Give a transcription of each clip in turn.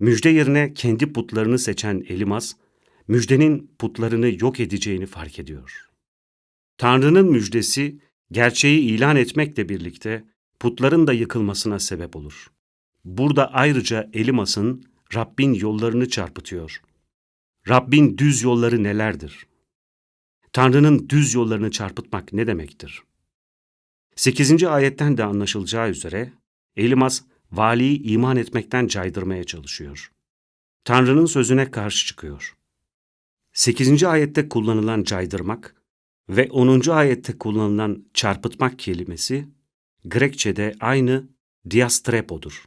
müjde yerine kendi putlarını seçen Elimaz, müjdenin putlarını yok edeceğini fark ediyor. Tanrı'nın müjdesi, gerçeği ilan etmekle birlikte putların da yıkılmasına sebep olur. Burada ayrıca Elimas'ın Rabbin yollarını çarpıtıyor. Rabbin düz yolları nelerdir? Tanrı'nın düz yollarını çarpıtmak ne demektir? 8. ayetten de anlaşılacağı üzere Elimas valiyi iman etmekten caydırmaya çalışıyor. Tanrı'nın sözüne karşı çıkıyor. 8. ayette kullanılan caydırmak ve 10. ayette kullanılan çarpıtmak kelimesi Grekçe'de aynı diastrepodur.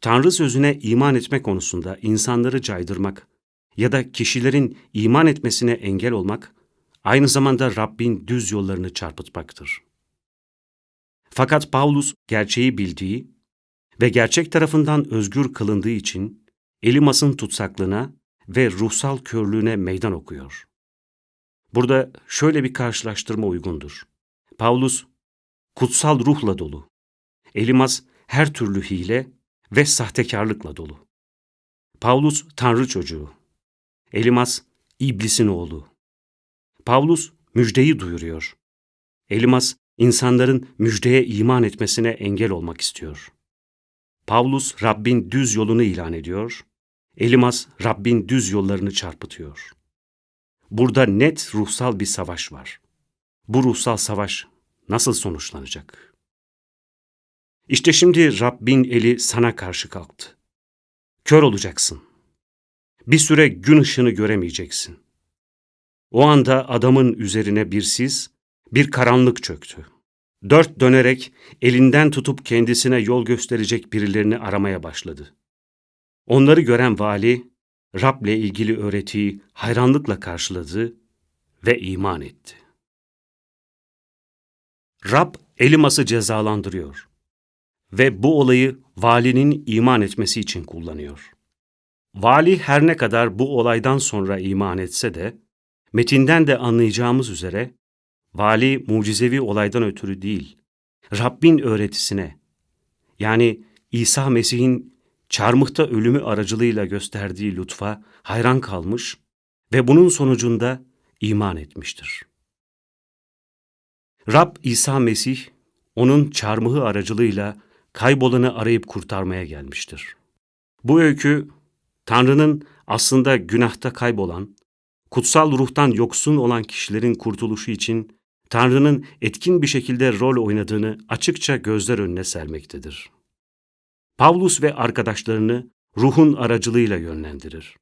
Tanrı sözüne iman etme konusunda insanları caydırmak ya da kişilerin iman etmesine engel olmak aynı zamanda Rabbin düz yollarını çarpıtmaktır. Fakat Paulus gerçeği bildiği ve gerçek tarafından özgür kılındığı için Elimas'ın tutsaklığına ve ruhsal körlüğüne meydan okuyor. Burada şöyle bir karşılaştırma uygundur. Paulus kutsal ruhla dolu. Elimas her türlü hile ve sahtekarlıkla dolu. Paulus Tanrı çocuğu. Elimas iblisin oğlu. Paulus müjdeyi duyuruyor. Elimas insanların müjdeye iman etmesine engel olmak istiyor. Paulus Rabbin düz yolunu ilan ediyor. Elimas Rabbin düz yollarını çarpıtıyor. Burada net ruhsal bir savaş var. Bu ruhsal savaş nasıl sonuçlanacak? İşte şimdi Rabbin eli sana karşı kalktı. Kör olacaksın. Bir süre gün ışığını göremeyeceksin. O anda adamın üzerine bir sis, bir karanlık çöktü. Dört dönerek elinden tutup kendisine yol gösterecek birilerini aramaya başladı. Onları gören vali, Rab'le ilgili öğretiyi hayranlıkla karşıladı ve iman etti. Rab Elimas'ı cezalandırıyor ve bu olayı valinin iman etmesi için kullanıyor. Vali her ne kadar bu olaydan sonra iman etse de, metinden de anlayacağımız üzere, vali mucizevi olaydan ötürü değil, Rabbin öğretisine, yani İsa Mesih'in çarmıhta ölümü aracılığıyla gösterdiği lütfa hayran kalmış ve bunun sonucunda iman etmiştir. Rab İsa Mesih, onun çarmıhı aracılığıyla kaybolanı arayıp kurtarmaya gelmiştir. Bu öykü, Tanrı'nın aslında günahta kaybolan, kutsal ruhtan yoksun olan kişilerin kurtuluşu için Tanrı'nın etkin bir şekilde rol oynadığını açıkça gözler önüne sermektedir. Pavlus ve arkadaşlarını ruhun aracılığıyla yönlendirir.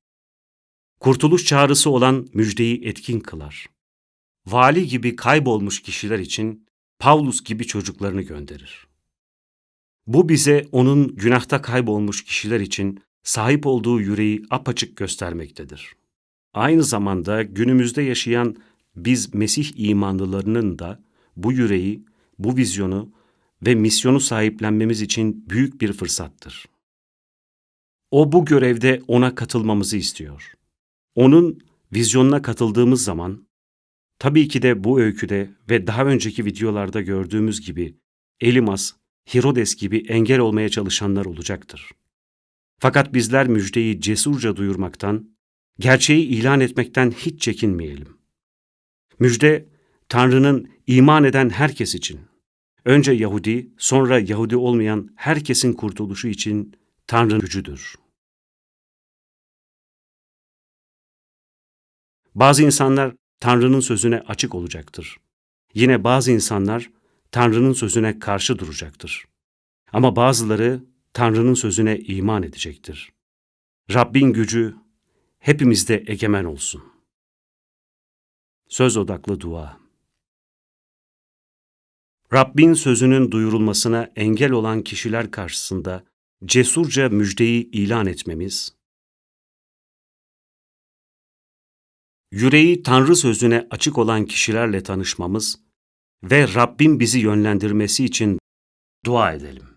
Kurtuluş çağrısı olan müjdeyi etkin kılar. Vali gibi kaybolmuş kişiler için Pavlus gibi çocuklarını gönderir. Bu bize onun günahta kaybolmuş kişiler için sahip olduğu yüreği apaçık göstermektedir. Aynı zamanda günümüzde yaşayan biz Mesih imanlılarının da bu yüreği, bu vizyonu ve misyonu sahiplenmemiz için büyük bir fırsattır. O bu görevde ona katılmamızı istiyor. Onun vizyonuna katıldığımız zaman, tabii ki de bu öyküde ve daha önceki videolarda gördüğümüz gibi Elimas, Herodes gibi engel olmaya çalışanlar olacaktır. Fakat bizler müjdeyi cesurca duyurmaktan, gerçeği ilan etmekten hiç çekinmeyelim. Müjde, Tanrı'nın iman eden herkes için, önce Yahudi, sonra Yahudi olmayan herkesin kurtuluşu için Tanrı'nın gücüdür. Bazı insanlar Tanrı'nın sözüne açık olacaktır. Yine bazı insanlar Tanrı'nın sözüne karşı duracaktır. Ama bazıları Tanrı'nın sözüne iman edecektir. Rabbin gücü hepimizde egemen olsun. Söz odaklı dua Rabbin sözünün duyurulmasına engel olan kişiler karşısında cesurca müjdeyi ilan etmemiz, yüreği Tanrı sözüne açık olan kişilerle tanışmamız ve Rabbin bizi yönlendirmesi için dua edelim.